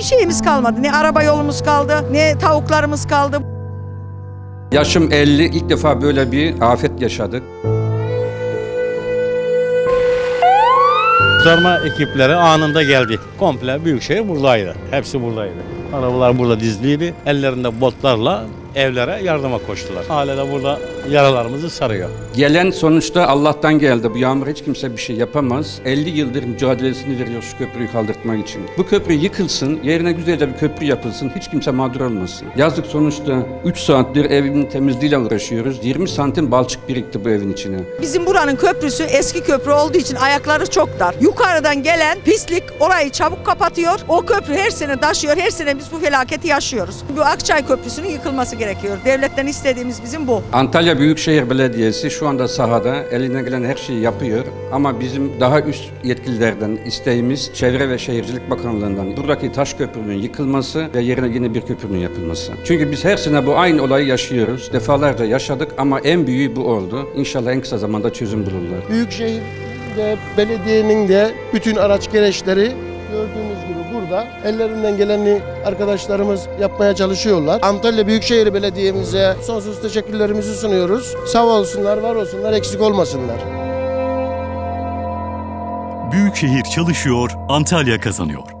hiçbir şeyimiz kalmadı. Ne araba yolumuz kaldı, ne tavuklarımız kaldı. Yaşım 50, ilk defa böyle bir afet yaşadık. Kurtarma ekipleri anında geldi. Komple Büyükşehir buradaydı. Hepsi buradaydı. Arabalar burada dizliydi. Ellerinde botlarla evlere yardıma koştular. Hala da burada yaralarımızı sarıyor. Gelen sonuçta Allah'tan geldi. Bu yağmur hiç kimse bir şey yapamaz. 50 yıldır mücadelesini veriyor şu köprüyü kaldırtmak için. Bu köprü yıkılsın, yerine güzelce bir köprü yapılsın, hiç kimse mağdur olmasın. Yazık sonuçta 3 saattir evin temizliğiyle uğraşıyoruz. 20 santim balçık birikti bu evin içine. Bizim buranın köprüsü eski köprü olduğu için ayakları çok dar. Yukarıdan gelen pislik orayı çabuk kapatıyor. O köprü her sene taşıyor. Her sene biz bu felaketi yaşıyoruz. Bu Akçay Köprüsü'nün yıkılması gerekiyor. Devletten istediğimiz bizim bu. Antalya Büyükşehir Belediyesi şu anda sahada eline gelen her şeyi yapıyor ama bizim daha üst yetkililerden isteğimiz Çevre ve Şehircilik Bakanlığı'ndan buradaki taş köprünün yıkılması ve yerine yeni bir köprünün yapılması. Çünkü biz her sene bu aynı olayı yaşıyoruz. Defalarca yaşadık ama en büyüğü bu oldu. İnşallah en kısa zamanda çözüm bulurlar. Büyükşehir'de belediyenin de bütün araç gereçleri gördüğünüz burada. Ellerinden geleni arkadaşlarımız yapmaya çalışıyorlar. Antalya Büyükşehir Belediye'mize sonsuz teşekkürlerimizi sunuyoruz. Sağ olsunlar, var olsunlar, eksik olmasınlar. Büyükşehir çalışıyor, Antalya kazanıyor.